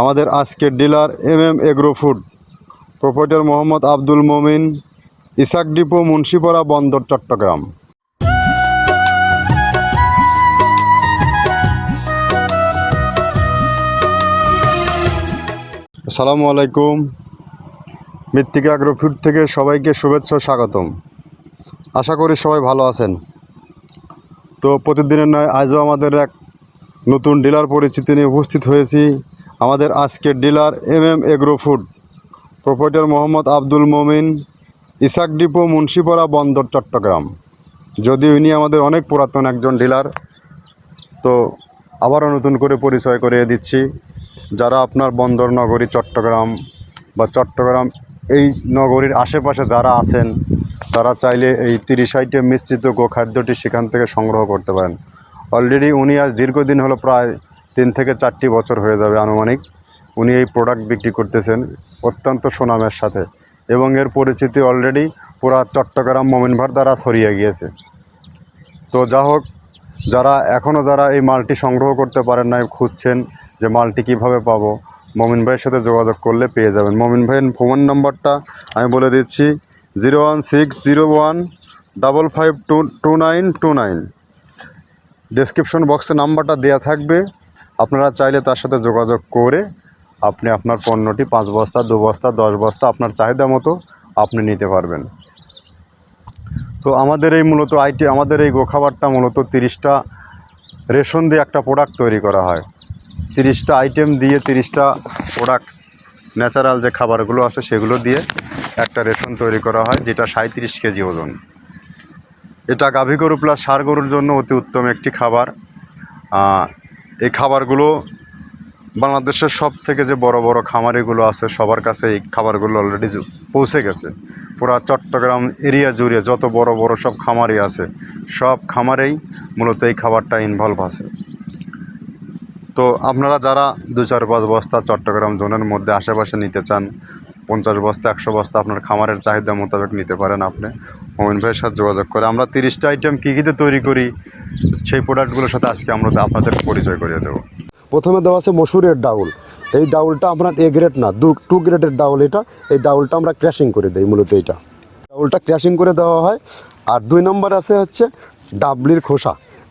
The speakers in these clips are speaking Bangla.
আমাদের আজকের dealer M M agro food. Proprietor Mohammad Abdul Momin, Isak depot, Munshipara বন্দর, চট্টগ্রাম। আসসালামু আলাইকুম। মৃত্তিকা আগ্রো ফুড থেকে সবাইকে শুভেচ্ছা, স্বাগতম। আশা করি সবাই ভালো আছেন। তো প্রতিদিনের নয়, আজও আমাদের এক নতুন ডিলার পরিচিতি নিয়ে উপস্থিত হয়েছি। আমাদের আজকের dealer M M agro food. Proprietor Mohammad Abdul Momin, Isak depot Munshipara বন্দর, চট্টগ্রাম। যদিও উনি আমাদের অনেক পুরাতন একজন ডিলার, তো আবারও নতুন করে পরিচয় করিয়ে দিচ্ছি। যারা আপনার বন্দর, নগরী, চট্টগ্রাম বা চট্টগ্রাম এই নগরীর আশেপাশে যারা আছেন, তারা চাইলে এই তিরিশ আইটেম মিশ্রিত গোখাদ্যটি সেখান থেকে সংগ্রহ করতে পারেন। অলরেডি উনি আজ দীর্ঘদিন হলো প্রায় তিন থেকে চারটি বছর হয়ে যাবে আনুমানিক। উনি এই প্রোডাক্ট বিক্রি করতেছেন অত্যন্ত সুনামের সাথে এবং এর পরিচিতি অলরেডি পুরা চট্টগ্রাম মোমিনভার দ্বারা ছড়িয়ে গিয়েছে। তো যা হোক, যারা এখনও যারা এই মালটি সংগ্রহ করতে পারেন নাই, খুঁজছেন যে মালটি কীভাবে পাবো, মমিন ভাইয়ের সাথে যোগাযোগ করলে পেয়ে যাবেন। মমিন ভাইয়ের ফোন নাম্বারটা আমি বলে দিচ্ছি, zero one six zero one double five two two nine two nine. Description বক্সে নাম্বারটা দেওয়া থাকবে। আপনারা চাইলে তার সাথে যোগাযোগ করে আপনি আপনার পণ্যটি পাঁচ বস্তা, দু বস্তা, দশ বস্তা আপনার চাহিদা মতো আপনি নিতে পারবেন। তো আমাদের এই মূলত আইটি, আমাদের এই গোখাবারটা মূলত তিরিশটা রেশন দিয়ে একটা প্রোডাক্ট তৈরি করা হয়। তিরিশটা আইটেম দিয়ে তিরিশটা প্রোডাক্ট ন্যাচারাল যে খাবারগুলো আছে সেগুলো দিয়ে একটা রেশন তৈরি করা হয়, যেটা সাঁত্রিশ কেজি ওজন। এটা গাভী গরু প্লাস ষাঁড় গরুর জন্য অতি উত্তম একটি খাবার। এই খাবারগুলো বাংলাদেশের সব থেকে যে বড় বড় খামারিগুলো আছে, সবার কাছে এই খাবারগুলো অলরেডি পৌঁছে গেছে। পুরা চট্টগ্রাম এরিয়া জুড়ে যত বড় বড় সব খামারি আছে, সব খামারেই মূলত এই খাবারটা ইনভলভ আছে। তো আপনারা যারা দু চার পাঁচ বস্তা চট্টগ্রাম জোনের মধ্যে আশেপাশে নিতে চান, পঞ্চাশ বস্তা, একশো বস্তা আপনার খামারের চাহিদা মোতাবেক নিতে পারেন আপনি। মোমিন ভাইয়ের সাথে যোগাযোগ করে আমরা তিরিশটা আইটেম কী কীতে তৈরি করি, সেই প্রোডাক্টগুলোর সাথে আজকে আমরা আপনাদের পরিচয় করিয়ে দেবো। প্রথমে দেওয়া আছে মসুরের ডাউল। এই ডাউলটা আপনার এ গ্রেড না, দু টু গ্রেডের ডাউল এটা। এই ডাউলটা আমরা ক্র্যাশিং করে দিই মূলত এটা ডাউলটা ক্র্যাশিং করে দেওয়া হয়। আর দুই নম্বর আছে হচ্ছে ডাবলির খোসা।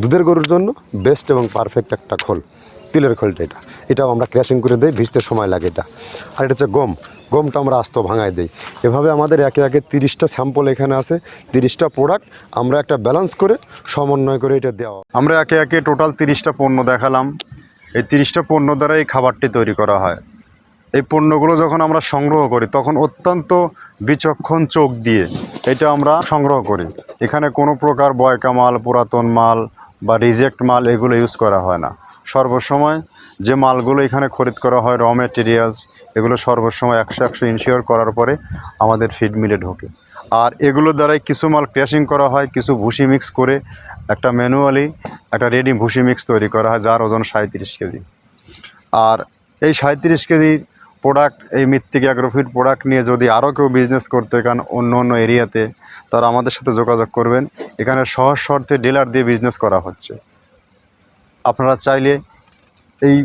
দুধের গরুর জন্য বেস্ট এবং পারফেক্ট একটা খোল, তিলের খোলটা এটা। এটাও আমরা ক্র্যাশিং করে দিই, ভিজতে সময় লাগে এটা। আর এটা হচ্ছে গম। গমটা আমরা আস্ত ভাঙায় দিই। এভাবে আমাদের একে একে তিরিশটা স্যাম্পল এখানে আছে, তিরিশটা প্রোডাক্ট আমরা একটা ব্যালেন্স করে সমন্বয় করে এটা দেওয়া। আমরা একে একে টোটাল তিরিশটা পণ্য দেখালাম। এই তিরিশটা পণ্য দ্বারা এই খাবারটি তৈরি করা হয়। এই পণ্যগুলো যখন আমরা সংগ্রহ করি, তখন অত্যন্ত বিচক্ষণ চোখ দিয়ে এটা আমরা সংগ্রহ করি। এখানে কোনো প্রকার বয়কা মাল পুরাতন মাল বা রিজেক্ট মাল এগুলো ইউজ করা হয় না। সর্বসময় যে মালগুলো এখানে খরিদ করা হয় র মেটেরিয়ালস এগুলো সর্বসময় একশো একশো ইনশিওর করার পরে আমাদের ফিড মিলে ঢোকে। আর এগুলো দ্বারাই কিছু মাল ক্র্যাশিং করা হয়, কিছু ভুসি মিক্স করে, একটা ম্যানুয়ালি একটা রেডি ভুসি মিক্স তৈরি করা হয়, যার ওজন সাঁত্রিশ কেজি। আর এই সাঁত্রিশ কেজি প্রোডাক্ট এই মৃত্তিকা অ্যাগ্রোফিট প্রোডাক্ট নিয়ে যদি আরও কেউ বিজনেস করতে কান অন্য অন্য এরিয়াতে, তারা আমাদের সাথে যোগাযোগ করবেন। এখানে সহজ শর্তে ডিলার দিয়ে বিজনেস করা হচ্ছে। আপনারা চাইলে এই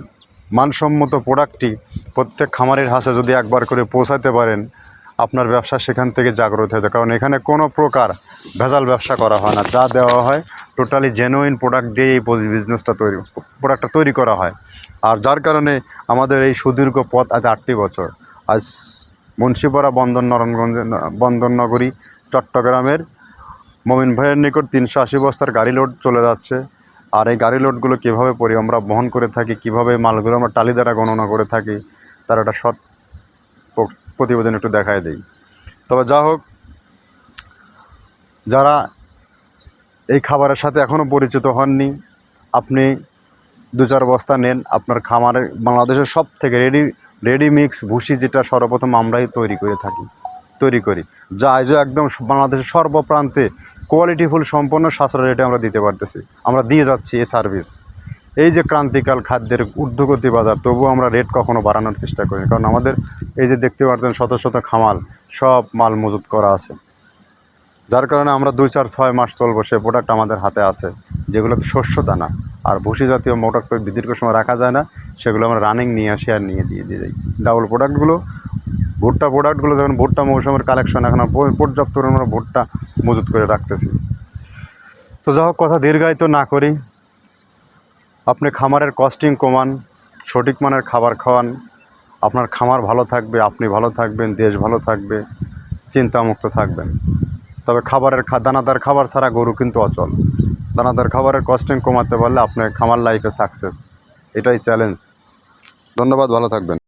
মানসম্মত প্রোডাক্টটি প্রত্যেক খামারের হাসে যদি একবার করে পৌঁছাতে পারেন আপনার ব্যবসা সেখান থেকে জাগ্রত যায় কারণ এখানে কোনো প্রকার ভেজাল ব্যবসা করা হয় না। যা দেওয়া হয় টোটালি জেনুইন প্রোডাক্ট দিয়ে এই বিজনেসটা তৈরি প্রোডাক্টটা তৈরি করা হয়। আর যার কারণে আমাদের এই সুদীর্ঘ পথ আজ আটটি বছর। আজ মুন্সিপাড়া বন্দর নারায়ণগঞ্জে বন্দরনগরী, চট্টগ্রামের মমিন ভাইয়ের নিকট তিনশো আশি বস্তার গাড়ি লোড চলে যাচ্ছে। আর এই গাড়ি লোডগুলো কীভাবে পরি আমরা বহন করে থাকি, কীভাবে মালগুলো আমরা টালি দ্বারা গণনা করে থাকি, তার একটা প- প্রতিবেদন একটু দেখায় দিই। তবে যা হোক, যারা এই খাবারের সাথে এখনও পরিচিত হননি, আপনি দু চার বস্তা নেন, আপনার খামারে বাংলাদেশের সব থেকে রেডি রেডি মিক্স ভুসি যেটা সর্বপ্রথম আমরাই তৈরি করে থাকি, তৈরি করি। যা আজও একদম বাংলাদেশের সর্বপ্রান্তে কোয়ালিটিফুল সম্পন্ন সাশ্রয় রেটে আমরা দিতে পারতেছি। আমরা দিয়ে যাচ্ছি এই সার্ভিস এই যে ক্রান্তিকাল খাদ্যের ঊর্ধ্বগতি বাজার, তবুও আমরা রেট কখনো বাড়ানোর চেষ্টা করি কারণ আমাদের এই যে দেখতে পাচ্ছেন শত শত খামাল, সব মাল মজুত করা আছে। যার কারণে আমরা দুই, চার, ছয় মাস চলবো, সে প্রোডাক্ট আমাদের হাতে আছে, যেগুলো শস্য দানা। আর ভুসি জাতীয় প্রোডাক্ট তো দীর্ঘ সময় রাখা যায় না, সেগুলো আমরা রানিং নিয়ে আসি আর নিয়ে দিয়ে দিয়ে যাই। ডাবল প্রোডাক্টগুলো ভুট্টা প্রোডাক্টগুলো যখন ভুট্টা মৌসুমের কালেকশন এখন পর্যাপ্ত পরিমাণে ভুট্টা মজুত করে রাখতেছি। তো যা হোক কথা দীর্ঘায়িত না করি আপনি খামারের কস্টিং কমান, সঠিক মানের খাবার খাওয়ান, আপনার খামার ভালো থাকবে, আপনি ভালো থাকবেন, দেশ ভালো থাকবে, চিন্তামুক্ত থাকবেন। তবে খাবারের দানাদার খাবার ছাড়া গরু কিন্তু অচল। দানাদার খাবারের কস্টিং কমাতে পারলে আপনার খামার লাইফে সাকসেস এটাই চ্যালেঞ্জ ধন্যবাদ, ভালো থাকবেন।